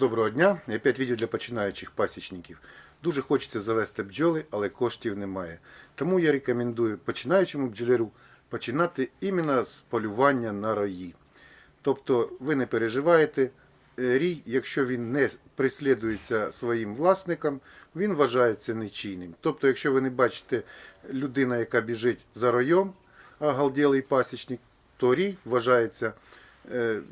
Доброго дня! І Опять відео для починаючих пасічників. Дуже хочеться завести бджоли, але коштів немає. Тому я рекомендую починаючому бджоляру починати іменно з полювання на рої. Тобто ви не переживаєте, е, рій, якщо він не прислідується своїм власникам, він вважається нечийним. Тобто, якщо ви не бачите людина, яка біжить за роєм, а галділий пасічник, то рій вважається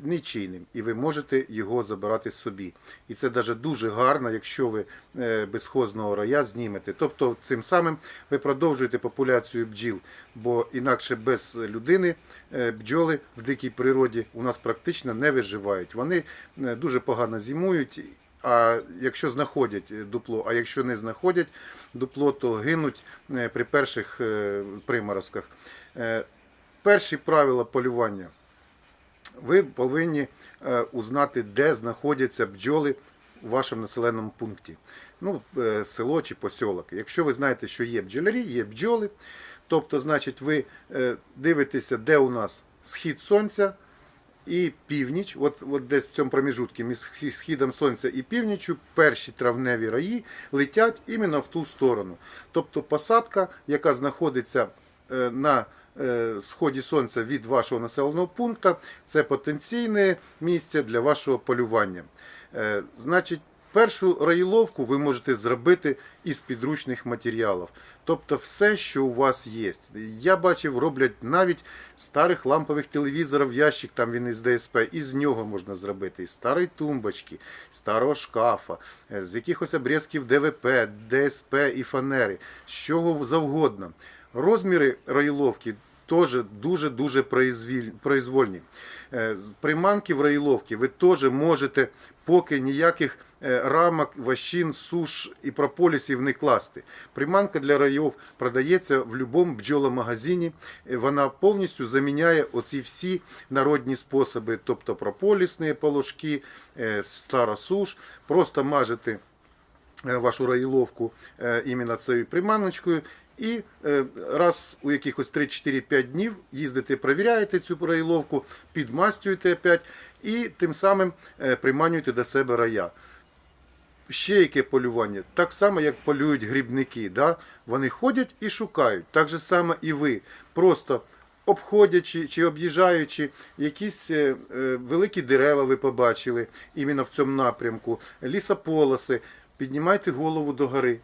нічийним, і ви можете його забирати собі. І це даже дуже гарно, якщо ви е, безхозного роя знімете. Тобто, цим самим ви продовжуєте популяцію бджіл, бо інакше без людини е, бджоли в дикій природі у нас практично не виживають. Вони е, дуже погано зимують. А якщо знаходять е, дупло, а якщо не знаходять дупло, то гинуть е, при перших е, приморозках. Е, Перші правила полювання ви повинні е, узнати, де знаходяться бджоли у вашому населеному пункті. Ну, е, село чи посілок. Якщо ви знаєте, що є бджолярі, є бджоли, тобто, значить, ви е, дивитеся, де у нас схід сонця і північ. От, от десь в цьому проміжутку між схі- східом сонця і північю перші травневі раї летять іменно в ту сторону. Тобто посадка, яка знаходиться на сході сонця від вашого населеного пункту, це потенційне місце для вашого полювання. Е, Значить, першу раїловку ви можете зробити із підручних матеріалів. Тобто все, що у вас є. Я бачив, роблять навіть старих лампових телевізорів ящик, там він із ДСП, із нього можна зробити, із старої тумбочки, старого шкафа, е, з якихось обрізків ДВП, ДСП і фанери, з чого завгодно. Розміри раїловки теж дуже-дуже произвольні. Е, Приманки в раїловці ви теж можете поки ніяких е, рамок, ващин, суш і прополісів не класти. Приманка для райов продається в будь-якому бджоломагазині. Е, Вона повністю заміняє оці всі народні способи, тобто прополісні положки, е, старосуш. Просто мажете вашу раїловку е, іменно цією приманочкою. І е, раз у якихось 3-4-5 днів їздите, перевіряєте цю раїловку, підмастюєте опять і тим самим е, приманюєте до себе рая. Ще яке полювання? Так само, як полюють грибники. Да? Вони ходять і шукають. Так же само і ви. Просто обходячи чи об'їжджаючи якісь е, е, великі дерева, ви побачили іменно в цьому напрямку, лісополоси, піднімайте голову до гори.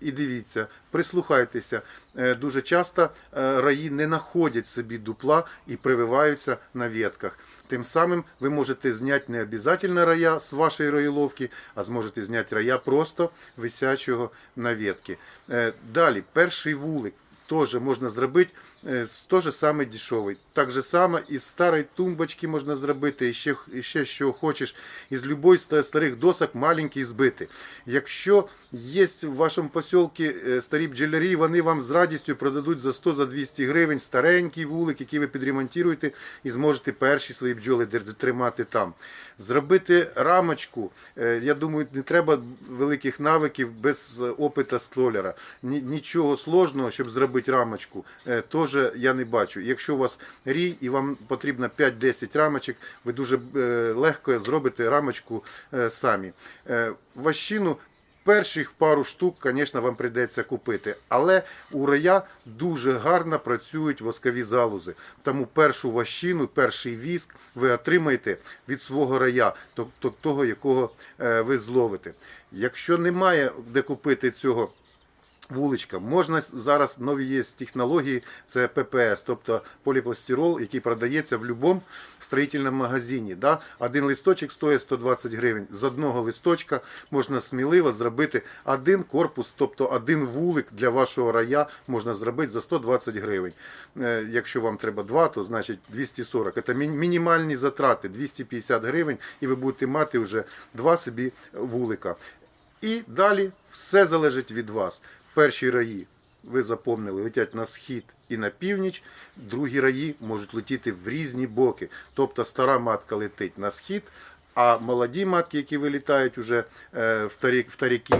І дивіться, прислухайтеся. Е, Дуже часто е, раї не знаходять собі дупла і прививаються на ветках. Тим самим ви можете зняти не обов'язково рая з вашої роїловки, а зможете зняти рая просто висячого на ветки. Е, Далі, перший вулик теж можна зробити е, теж саме дешевий. Так же само із старої тумбочки можна зробити, і ще, і ще що хочеш, із любої ста- старих досок маленький збити. Якщо є в вашому посілку е, старі бджолярі, вони вам з радістю продадуть за 100-200 гривень старенький вулик, який ви підремонтуєте і зможете перші свої бджоли тримати там. Зробити рамочку, е, я думаю, не треба великих навиків без опита столяра. Нічого сложного, щоб зробити рамочку, е, теж я не бачу. Якщо у вас рій і вам потрібно 5-10 рамочок, ви дуже е, легко зробите рамочку е, самі. Е, Ващину Перших пару штук, звісно, вам прийдеться купити, але у рая дуже гарно працюють воскові залузи. Тому першу ващину, перший віск ви отримаєте від свого рая, тобто того, якого ви зловите. Якщо немає де купити цього вуличка. Можна зараз нові є технології, це ППС, тобто поліпластирол, який продається в будь-якому строїтельному магазині. Да? Один листочок стоїть 120 гривень. З одного листочка можна сміливо зробити один корпус, тобто один вулик для вашого рая можна зробити за 120 гривень. Е, Якщо вам треба два, то значить 240. Це мінімальні затрати 250 гривень, і ви будете мати вже два собі вулика. І далі все залежить від вас. Перші раї, ви запомнили, летять на схід і на північ, другі раї можуть летіти в різні боки. Тобто стара матка летить на схід, а молоді матки, які вилітають уже е, в тарі- в таріки,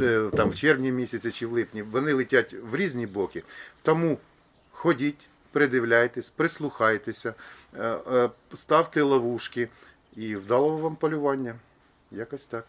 е, там в червні місяці чи в липні, вони летять в різні боки. Тому ходіть, придивляйтесь, прислухайтеся, е, ставте ловушки і вдалого вам полювання. Якось так.